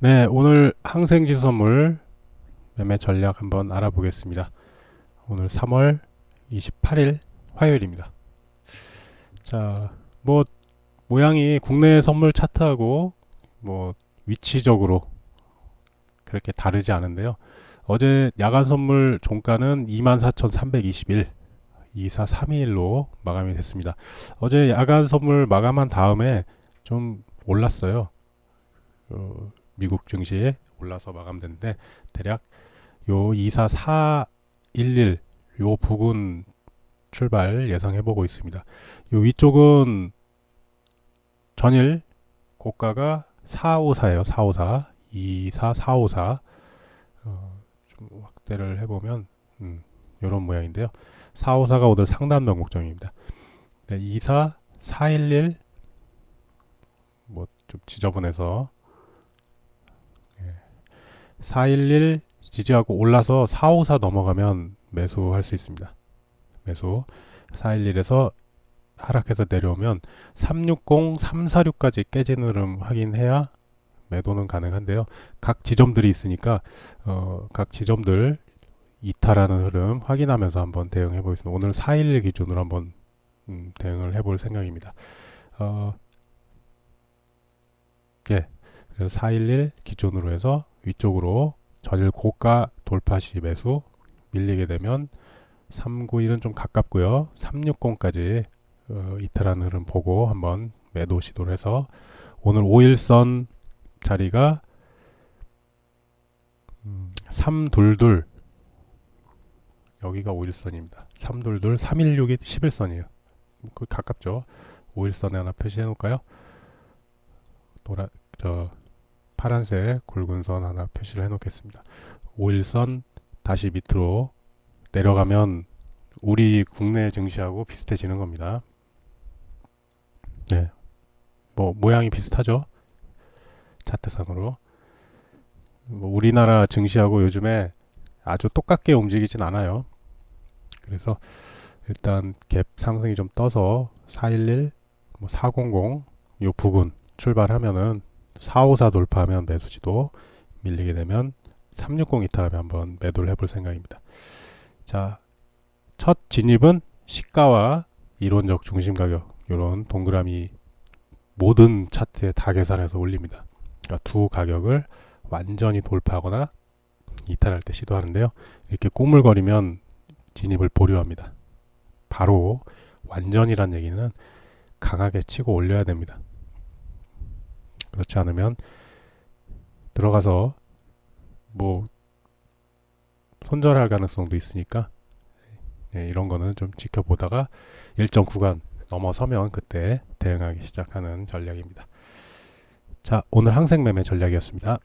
네, 오늘 항생지 선물 매매 전략 한번 알아보겠습니다. 오늘 3월 28일 화요일입니다. 자, 뭐 모양이 국내 선물 차트하고 뭐 위치적으로 그렇게 다르지 않은데요. 어제 야간 선물 종가는 24,321, 2432일로 마감이 됐습니다. 어제 야간 선물 마감한 다음에 좀 올랐어요. 어, 미국 증시에 올라서 마감됐는데 대략 요 24411 요 부근 출발 예상해 보고 있습니다. 요 위쪽은 전일 고가가 454예요. 454 24454 어, 좀 확대를 해보면 음, 이런 모양인데요. 454가 오늘 상단 변곡점입니다. 네, 24 411 뭐 좀 지저분해서 411 지지하고 올라서 454 넘어가면 매수할 수 있습니다. 매수 411에서 하락해서 내려오면 360, 346까지 깨지는 흐름 확인해야 매도는 가능한데요. 각 지점들이 있으니까 어, 각 지점들 이탈하는 흐름 확인하면서 한번 대응해 보겠습니다. 오늘 411 기준으로 한번 음, 대응을 해볼 생각입니다. 어, 예, 그래서 411 기준으로 해서 위쪽으로 전일 고가 돌파 시 매수 밀리게 되면 391은 좀 가깝고요. 360까지 어, 이탈하는 흐름 보고 한번 매도 시도를 해서 오늘 5일선 자리가 음, 322 여기가 5일선입니다. 322, 316이 11선이에요. 그 가깝죠. 5일선에 하나 표시해 놓을까요? 노라 저 파란색 굵은 선 하나 표시를 해 놓겠습니다. 5일선 다시 밑으로 내려가면 우리 국내 증시하고 비슷해지는 겁니다. 네. 뭐 모양이 비슷하죠. 차트상으로. 뭐 우리나라 증시하고 요즘에 아주 똑같게 움직이진 않아요. 그래서 일단 갭 상승이 좀 떠서 411, 뭐 400, 요 부근 출발하면은 454 돌파하면 매수지도 밀리게 되면 360 이탈하면 한번 매도를 해볼 생각입니다. 자, 첫 진입은 시가와 이론적 중심 가격 이런 동그라미 모든 차트에 다 계산해서 올립니다. 그러니까 두 가격을 완전히 돌파하거나 이탈할 때 시도하는데요. 이렇게 꾸물거리면 진입을 보류합니다. 바로 완전이란 얘기는 강하게 치고 올려야 됩니다. 그렇지 않으면 들어가서 뭐 손절할 가능성도 있으니까 네, 이런 거는 좀 지켜보다가 일정 구간 넘어서면 그때 대응하기 시작하는 전략입니다. 자, 오늘 항생 매매 전략이었습니다.